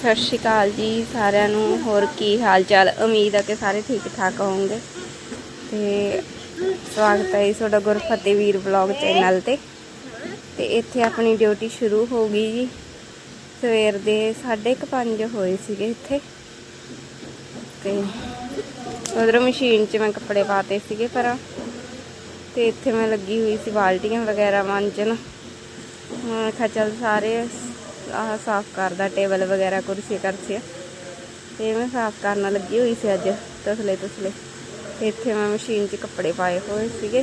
ਸਤਿ ਸ਼੍ਰੀ ਅਕਾਲ ਜੀ ਸਾਰਿਆਂ ਨੂੰ। ਹੋਰ ਕੀ ਹਾਲ ਚਾਲ ਉਮੀਦ ਹੈ ਕਿ ਸਾਰੇ ਠੀਕ ਠਾਕ ਹੋਵੋਗੇ। ਤੇ ਸਵਾਗਤ ਹੈ ਜੀ ਤੁਹਾਡਾ ਗੁਰਫਤਿਹ ਵੀਰ ਵਲੌਗ ਚੈਨਲ ਤੇ। ਤੇ ਇੱਥੇ ਆਪਣੀ ਡਿਊਟੀ ਸ਼ੁਰੂ ਹੋ ਗਈ ਜੀ। ਸਵੇਰ ਦੇ 5:30 ਹੋਏ ਸੀਗੇ ਇੱਥੇ। ਤੇ ਉਧਰ ਮਸ਼ੀਨ 'ਚ ਮੈਂ ਕੱਪੜੇ ਪਾਤੇ ਸੀਗੇ ਪਰ ਤੇ ਇੱਥੇ ਮੈਂ ਲੱਗੀ ਹੋਈ ਸੀ ਬਾਲਟੀਆਂ ਵਗੈਰਾ ਮਾਂਜਣ ਮੈਂ ਕਿਹਾ ਚੱਲ ਸਾਰੇ ਆਹ ਸਾਫ਼ ਕਰਦਾ ਟੇਬਲ ਵਗੈਰਾ, ਕੁਰਸੀ, ਕਰਸੀ ਤੇ ਮੈਂ ਸਾਫ਼ ਕਰਨ ਲੱਗੀ ਹੋਈ ਸੀ ਅੱਜ। ਤਸਲੇ ਤਸਲੇ। ਇੱਥੇ ਮੈਂ ਮਸ਼ੀਨ 'ਚ ਕੱਪੜੇ ਪਾਏ ਹੋਏ ਸੀਗੇ।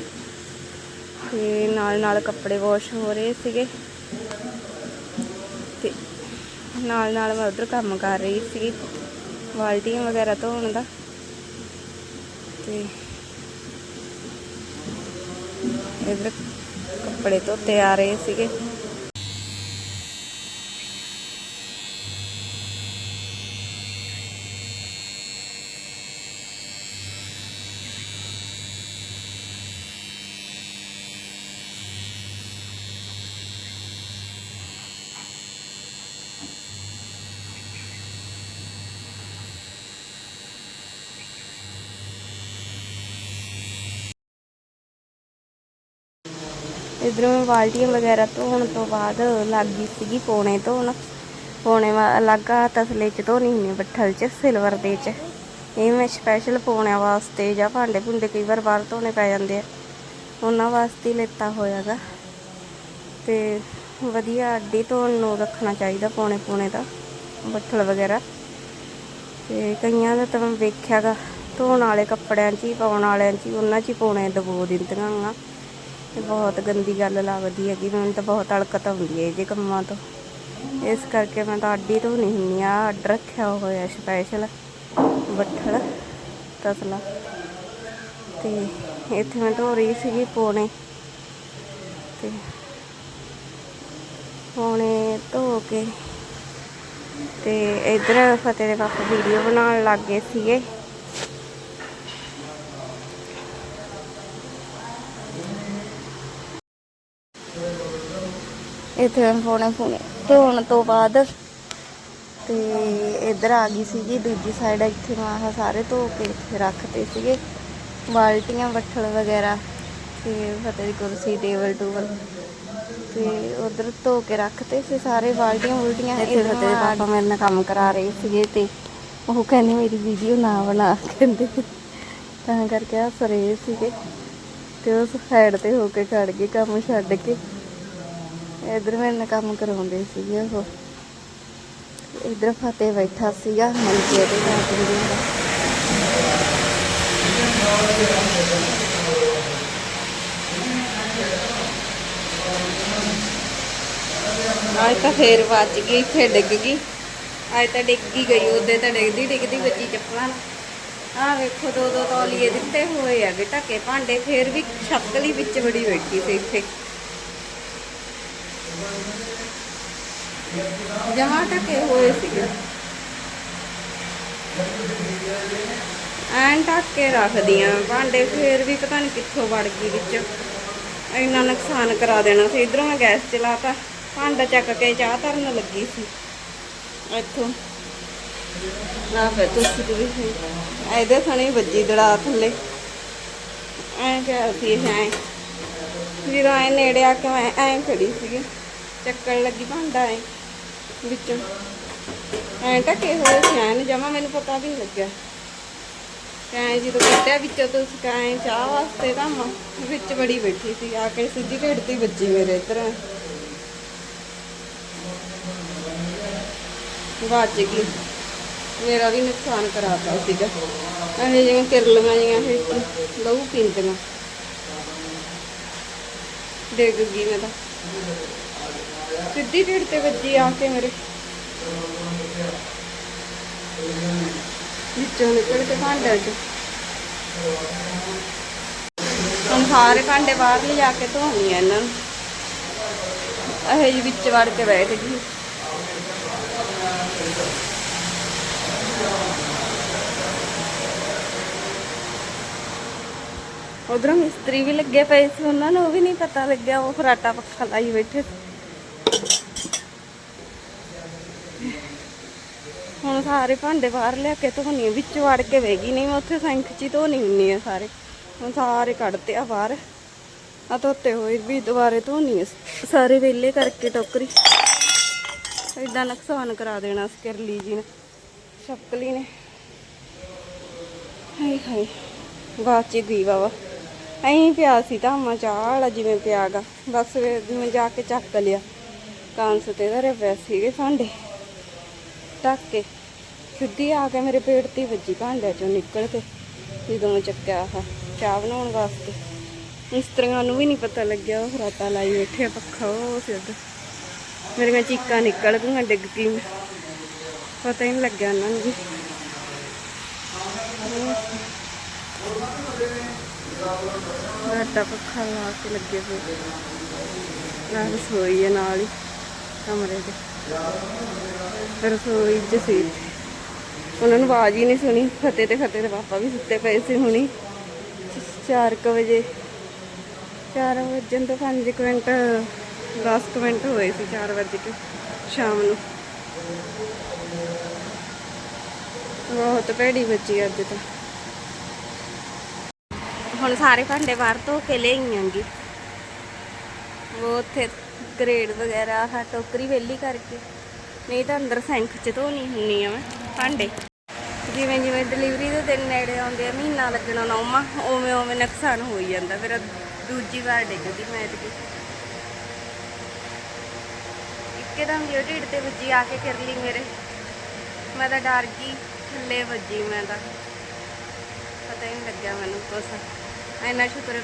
ਤੇ ਨਾਲ ਨਾਲ ਕੱਪੜੇ ਵਾਸ਼ ਹੋ ਰਹੇ ਸੀਗੇ। ਤੇ ਨਾਲ ਨਾਲ ਮੈਂ ਉਧਰ ਕੰਮ ਕਰ ਰਹੀ ਸੀ ਬਾਲਟੀਆਂ ਵਗੈਰਾ ਧੋਣ ਦਾ। ਤੇ ਇਧਰ ਕੱਪੜੇ ਧੋਤੇ ਆ ਰਹੇ ਸੀਗੇ। ਇਧਰੋਂ ਮੈਂ ਬਾਲਟੀਆਂ ਵਗੈਰਾ ਧੋਣ ਤੋਂ ਬਾਅਦ ਲੱਗ ਗਈ ਸੀਗੀ ਪੋਣੇ ਧੋਣ। ਪੋਣੇ ਵਾ ਅਲੱਗ ਆ, ਤਸਲੇ ਚ ਧੋਣੀ ਹੁੰਦੀ ਬੱਠਲ ਚ, ਸਿਲਵਰ ਦੇ ਚ। ਇਹ ਮੈਂ ਸਪੈਸ਼ਲ ਪੋਣਿਆਂ ਵਾਸਤੇ ਜਾਂ ਭਾਂਡੇ ਭੁੰਡੇ ਕਈ ਵਾਰ ਬਾਹਰ ਧੋਣੇ ਪੈ ਜਾਂਦੇ ਆ। ਉਹਨਾਂ ਵਾਸਤੇ ਹੀ ਲੈਤਾ ਹੋਇਆਗਾ ਤੇ ਵਧੀਆ ਅੱਡੀ ਧੋਣ ਨੂੰ ਰੱਖਣਾ ਚਾਹੀਦਾ ਪੋਣੇ ਪੋਣੇ ਦਾ, ਬੱਠਲ ਵਗੈਰਾ। ਤੇ ਕਈਆਂ ਦਾ ਤਾਂ ਮੈਂ ਵੇਖਿਆਗਾ ਧੋਣ ਵਾਲੇ ਕੱਪੜਿਆਂ 'ਚ ਹੀ, ਪਾਉਣ ਵਾਲਿਆਂ 'ਚ ਹੀ, ਉਹਨਾਂ 'ਚ ਹੀ ਪੋਣੇ ਦਬੋ ਦਿੰਦੀਆਂ ਆ ਤੇ ਬਹੁਤ ਗੰਦੀ ਗੱਲ ਲੱਗਦੀ ਹੈਗੀ, ਮੈਨੂੰ ਤਾਂ ਬਹੁਤ ਅਲਕਤ ਆਉਂਦੀ ਹੈ ਇਹ ਕੰਮਾਂ ਤੋਂ। ਇਸ ਕਰਕੇ ਮੈਂ ਤਾਂ ਅੱਡੀ ਧੋਣੀ ਹੁੰਦੀ ਆ ਅੱਡ ਰੱਖਿਆ ਹੋਇਆ ਸਪੈਸ਼ਲ ਬੱਠਲ, ਤਸਲਾ। ਤੇ ਇੱਥੇ ਮੈਂ ਧੋ ਰਹੀ ਸੀਗੀ ਪੋਣੇ। ਤੇ ਪੋਣੇ ਧੋ ਕੇ ਤੇ ਇਧਰ ਫਤਿਹ ਦੇ ਪਾਪਾ ਵੀਡੀਓ ਬਣਾਉਣ ਲੱਗ ਗਏ ਸੀਗੇ। ਇੱਥੇ ਪੋਣੇ ਪੋਣੇ ਧੋਣ ਤੋਂ ਬਾਅਦ ਤੇ ਇਧਰ ਆ ਗਈ ਸੀਗੀ ਦੂਜੀ ਸਾਈਡ ਇੱਥੇ ਮੈਂ ਆਹ ਸਾਰੇ ਧੋ ਕੇ ਇੱਥੇ ਰੱਖਤੇ ਸੀਗੇ। ਬਾਲਟੀਆਂ ਬੱਠਲ ਵਗੈਰਾ ਤੇ ਫਤਿਹ ਦੀ ਕੁਰਸੀ ਟੇਬਲ ਟੂਬਲ ਤੇ ਉਧਰ ਧੋ ਕੇ ਰੱਖਤੇ ਸੀ ਸਾਰੇ ਬਾਲਟੀਆਂ ਉਲਟੀਆਂ ਇੱਥੇ ਫਤਿਹ ਦੇ ਪਾਪਾ ਮੇਰੇ ਨਾਲ ਕੰਮ ਕਰਾ ਰਹੇ ਸੀਗੇ ਤੇ ਉਹ ਕਹਿੰਦੇ ਮੇਰੀ ਵੀਡੀਓ ਨਾ ਬਣਾ ਕਹਿੰਦੇ। ਤਾਂ ਕਰਕੇ ਹੱਸ ਰਹੇ ਸੀਗੇ ਤੇ ਉਸ ਸਾਈਡ ਤੇ ਹੋ ਕੇ ਖੜ ਗਏ ਕੰਮ ਛੱਡ ਕੇ। ਇਧਰ ਮੇਰੇ ਨਾਲ ਕੰਮ ਕਰਾਉਂਦੇ ਸੀਗੇ ਉਹ। ਇਧਰ ਫਤਿਹ ਬੈਠਾ ਸੀਗਾ, ਮੰਜੇ ਤੇ ਜਾ ਕੇ ਜਿਹੜਾ ਤਾਂ ਫੇਰ ਵੱਜ ਗਈ ਇੱਥੇ ਡਿੱਗ ਗਈ। ਅੱਜ ਤਾਂ ਡਿੱਗ ਹੀ ਗਈ, ਉਹਦੇ ਤਾਂ ਡਿੱਗਦੀ ਡਿੱਗਦੀ ਬੱਚੀ ਚੱਪਲਾਂ ਨਾਲ। ਆਹ ਵੇਖੋ ਦੋ ਦੋ ਤੌਲੀਏ ਦਿੱਤੇ ਹੋਏ ਆ ਗੇ ਢੱਕੇ ਭਾਂਡੇ, ਫੇਰ ਵੀ ਛੱਤਲੀ ਵਿੱਚ ਬੜੀ ਬੈਠੀ ਸੀ ਇੱਥੇ। ਜਮਾ ਢੱਕੇ ਹੋਏ ਸੀਗੇ। ਐਂ ਢੱਕ ਕੇ ਰੱਖਦੀਆਂ। ਭਾਂਡੇ ਫੇਰ ਵੀ ਪਤਾ ਨਹੀਂ ਕਿੱਥੋਂ ਵੜ ਗਈ ਵਿੱਚ। ਇੰਨਾ ਨੁਕਸਾਨ ਕਰਾ ਦੇਣਾ ਸੀ। ਇਧਰੋਂ ਮੈਂ ਗੈਸ ਚਲਾਤਾ। ਭਾਂਡਾ ਚੱਕ ਕੇ ਚਾਹ ਧਰਨ ਲੱਗੀ ਸੀ। ਇੱਥੋਂ। ਨਾ ਫੇ ਤੁਸੀਂ ਵੀ ਇਹਦੇ ਥਣੀ ਵੱਜੀ ਦੜਾ ਥੱਲੇ। ਐਂ ਕਿਹਾ ਸੀ ਐਂ। ਜਦੋਂ ਐ ਨੇੜੇ ਆ ਕੇ ਐਂ ਖੜੀ ਸੀਗੀ। ਚੱਕਣ ਲੱਗੀ ਭਾਂਡਾ ਐਂ। ਵਿੱਚੋਂ। ਐਂ ਟਕੇ ਹੋਏ ਸੀ ਐਨ ਜਮਾ ਮੈਨੂੰ ਪਤਾ ਵੀ ਨਹੀਂ ਲੱਗਿਆ। ਐਂ ਜਦੋਂ ਕੱਢਿਆ ਵਿੱਚੋਂ ਤੋਂ ਸਕਾਏ ਚਾਹ ਵਾਸਤੇ ਤਾਂ ਵਿੱਚ ਬੜੀ ਬੈਠੀ ਸੀ, ਆ ਕੇ ਸਿੱਧੀ ਢਿੱਡ ਤੇ ਵੱਜੀ ਮੇਰੇ ਇੱਧਰ। ਵੱਜ ਗਈ। ਮੇਰਾ ਵੀ ਨੁਕਸਾਨ ਕਰਾਤਾ ਸੀਗਾ। ਇਹ ਜਿਵੇਂ ਕਿਰਲੀਆਂ ਜਿਹੀਆਂ ਇਹ ਲਹੂ ਪੀਂਦੀਆਂ। ਡਿੱਗ ਗਈ ਮੈਂ ਤਾਂ। ਸਿੱਧੀ ਢਿੱਡ ਤੇ ਵੱਜੀ ਆ ਕੇ ਮੇਰੇ। ਵਿੱਚੋਂ ਨਿਕਲ ਕੇ ਭਾਂਡੇ ਚ। ਹੁਣ ਸਾਰੇ ਭਾਂਡੇ ਬਾਹਰ ਲਿਜਾ ਕੇ ਧੋਣੀ ਆ ਇਹਨਾਂ ਨੂੰ। ਇਹ ਜੀ ਵਿੱਚ ਵੜ ਕੇ ਬੈਠ ਗਈ। ਉਧਰੋਂ ਮਿਸਤਰੀ ਵੀ ਲੱਗੇ ਪਏ ਸੀ, ਉਹਨਾਂ ਨੂੰ ਉਹ ਵੀ ਨਹੀਂ ਪਤਾ ਲੱਗਿਆ, ਉਹ ਫਰਾਟਾ ਪੱਖਾ ਲਾਈ ਬੈਠੇ ਸੀ। ਸਾਰੇ ਭਾਂਡੇ ਬਾਹਰ ਲਿਆ ਕੇ ਧੋਣੀ ਵਿੱਚ ਵੜ ਕੇ ਵੇਗੀ ਨਹੀਂ, ਮੈਂ ਉੱਥੇ ਸਿੰਕ 'ਚ ਹੀ ਧੋਣੀ ਹੁੰਨੀ ਆ ਸਾਰੇ। ਹੁਣ ਸਾਰੇ ਕੱਢਤੇ ਆ ਬਾਹਰ। ਆ ਧੋਤੇ ਹੋਏ ਵੀ ਦੁਬਾਰੇ ਧੋਣੀ ਆ। ਸਾਰੇ ਵੇਲੇ ਕਰਕੇ ਟੋਕਰੀ। ਇਦਾਂ ਨੁਕਸਾਨ ਕਰਾ ਦੇਣਾ ਸਕਰਲੀ ਜੀ ਨੇ, ਸ਼ਕਲੀ ਨੇ। ਹਾਏ ਹਾਏ, ਬਾਅਦ ਚ ਗਈ ਬਾਬਾ ਐਂ ਪਿਆ ਸੀ ਧਾਮਾ ਚਾਹ ਵਾਲਾ ਜਿਵੇਂ ਪਿਆਗਾ, ਬਸ ਫਿਰ ਮੈਂ ਜਾ ਕੇ ਚੱਕ ਲਿਆ। ਕਾਂਸ ਤੇ ਧਰੇ ਪਏ ਸੀਗੇ ਭਾਂਡੇ। ਢੱਕ ਕੇ। ਸਿੱਧੀ ਆ ਕੇ ਮੇਰੇ ਪੇਟ ਤੇ ਵੱਜੀ ਭਾਂਡਿਆਂ ਚੋਂ ਨਿਕਲ ਕੇ, ਜਦੋਂ ਮੈਂ ਚੱਕਿਆ ਆਹ ਚਾਹ ਬਣਾਉਣ ਵਾਸਤੇ। ਮਿਸਤਰੀਆਂ ਨੂੰ ਵੀ ਨਹੀਂ ਪਤਾ ਲੱਗਿਆ, ਉਹ ਰਾਤਾ ਲਾਈ ਬੈਠੇ ਪੱਖਾ ਉਹ ਸਿੱਧ। ਮੇਰੀਆਂ ਚੀਕਾਂ ਨਿਕਲ ਗਈਆਂ, ਡਿੱਗ ਗਈ ਪਤਾ ਹੀ ਨਹੀਂ ਲੱਗਿਆ ਉਹਨਾਂ ਨੂੰ ਰਾਤਾ ਪੱਖਾ ਲਾ ਕੇ ਲੱਗੇ ਪਏ ਨਾਲ ਰਸੋਈ ਹੈ ਨਾਲ ਹੀ, ਕਮਰੇ ਦੇ। ਰਸੋਈ 'ਚ ਸੀ। ਉਹਨਾਂ ਨੂੰ ਆਵਾਜ਼ ਹੀ ਨਹੀਂ ਸੁਣੀ। ਫਤਿਹ ਤੇ ਫਤਿਹ ਦੇ ਪਾਪਾ ਵੀ ਸੁੱਤੇ ਪਏ ਸੀ ਹੁਣੀ। 4 ਵਜੇ 4 ਵਜੇ ਤੋਂ 5 ਮਿੰਟ 10 ਮਿੰਟ ਹੋਏ ਸੀ 4 ਵਜੇ ਕੇ ਸ਼ਾਮ ਨੂੰ। ਬਹੁਤ ਭੈੜੀ ਬੱਚੀ ਅੱਜ ਤਾਂ। ਹੁਣ ਸਾਰੇ ਭਾਂਡੇ ਬਾਹਰ ਧੋ ਕੇ ਲਿਆਈਆਂਗੀ। ਉਹ ਉੱਥੇ ਗ੍ਰੇਡ ਵਗੈਰਾ, ਆਹ ਟੋਕਰੀ ਵੇਲੀ ਕਰਕੇ। ਨਹੀਂ ਤਾਂ ਅੰਦਰ ਸਿੰਕ 'ਚ ਧੋਣੀ ਹੁੰਨੀ ਆ ਮੈਂ। ਭਾਂਡੇ। ਜਿਵੇਂ ਜਿਵੇਂ ਡਿਲੀਵਰੀ ਦੇ ਦਿਨ ਨੇੜੇ ਆਉਂਦੇ ਆ, ਮਹੀਨਾ ਲੱਗਣਾ ਨੌਮਾ ਉਵੇਂ ਉਵੇਂ ਨੁਕਸਾਨ ਹੋਈ ਜਾਂਦਾ। ਫਿਰ ਦੂਜੀ ਵਾਰ ਡਿੱਗਦੀ ਮੈਂ ਤੇ ਇੱਕਦਮ ਜੋ ਢਿੱਡ ਤੇ ਵੱਜੀ ਆ ਕੇ ਕਰ ਲਈ ਮੇਰੇ। ਮੈਂ ਤਾਂ ਡਰ ਗਈ, ਥੱਲੇ ਵੱਜੀ ਮੈਂ ਤਾਂ। ਪਤਾ ਹੀ ਨਹੀਂ ਲੱਗਿਆ ਮੈਨੂੰ ਕੁਛ। ਇੰਨਾ ਸ਼ੁਕਰ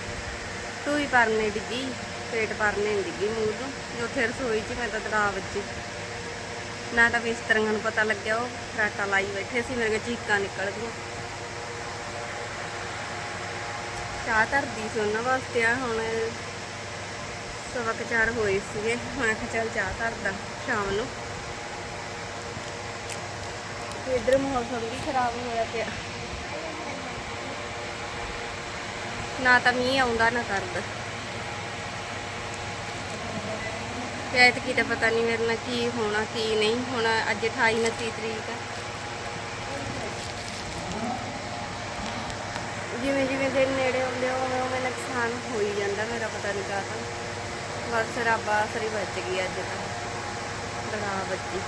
ਤੂੰ ਹੀ ਪਰਨੇ ਡਿੱਗੀ, ਪੇਟ ਪਰਨੇ ਡਿੱਗੀ ਮੂੰਹ ਤੋਂ। ਜੋ ਫਿਰ ਰਸੋਈ 'ਚ ਮੈਂ ਤਾਂ ਦੜਾ ਵੱਜੀ। ਨਾ ਤਾਂ ਮਿਸਤਰੀਆਂ ਨੂੰ ਪਤਾ ਲੱਗਿਆ, ਉਹ ਫਰਾਟਾ ਲਾਈ ਬੈਠੇ ਸੀ ਮੇਰੇ ਚੀਕਾਂ ਨਿਕਲ ਗਈਆਂ। ਚਾਹ ਧਰਦੀ ਸੀ ਉਹਨਾਂ ਵਾਸਤੇ, ਆ ਹੁਣ ਸਵਾ ਕਚਾਰ ਹੋਏ ਸੀਗੇ, ਮੈਂ ਕਿਹਾ ਚੱਲ ਚਾਹ ਧਰਦਾ ਸ਼ਾਮ ਨੂੰ। ਤੇ ਇਧਰ ਮੌਸਮ ਵੀ ਖਰਾਬ ਹੋਇਆ ਪਿਆ। ਨਾ ਤਾਂ ਮੀਂਹ ਆਉਂਦਾ, ਨਾ ਕਰਦਾ। ਤੇ ਐਤਕੀ ਤਾਂ ਪਤਾ ਨਹੀਂ ਮੇਰੇ ਨਾਲ ਕੀ ਹੋਣਾ ਕੀ ਨਹੀਂ ਹੁਣ ਅੱਜ 28 29 ਤਰੀਕ ਆ। ਜਿਵੇਂ ਜਿਵੇਂ ਦਿਨ ਨੇੜੇ ਆਉਂਦੇ ਆ, ਉਵੇਂ ਉਵੇਂ ਨੁਕਸਾਨ ਹੋ ਹੀ ਜਾਂਦਾ ਮੇਰਾ ਪਤਾ ਨਹੀਂ ਕਾਹਦਾ। ਬਸ ਰੱਬ ਆਸਰੀ ਬਚ ਗਈ ਅੱਜ ਤਾਂ। ਬੜਾ ਬੱਚੀ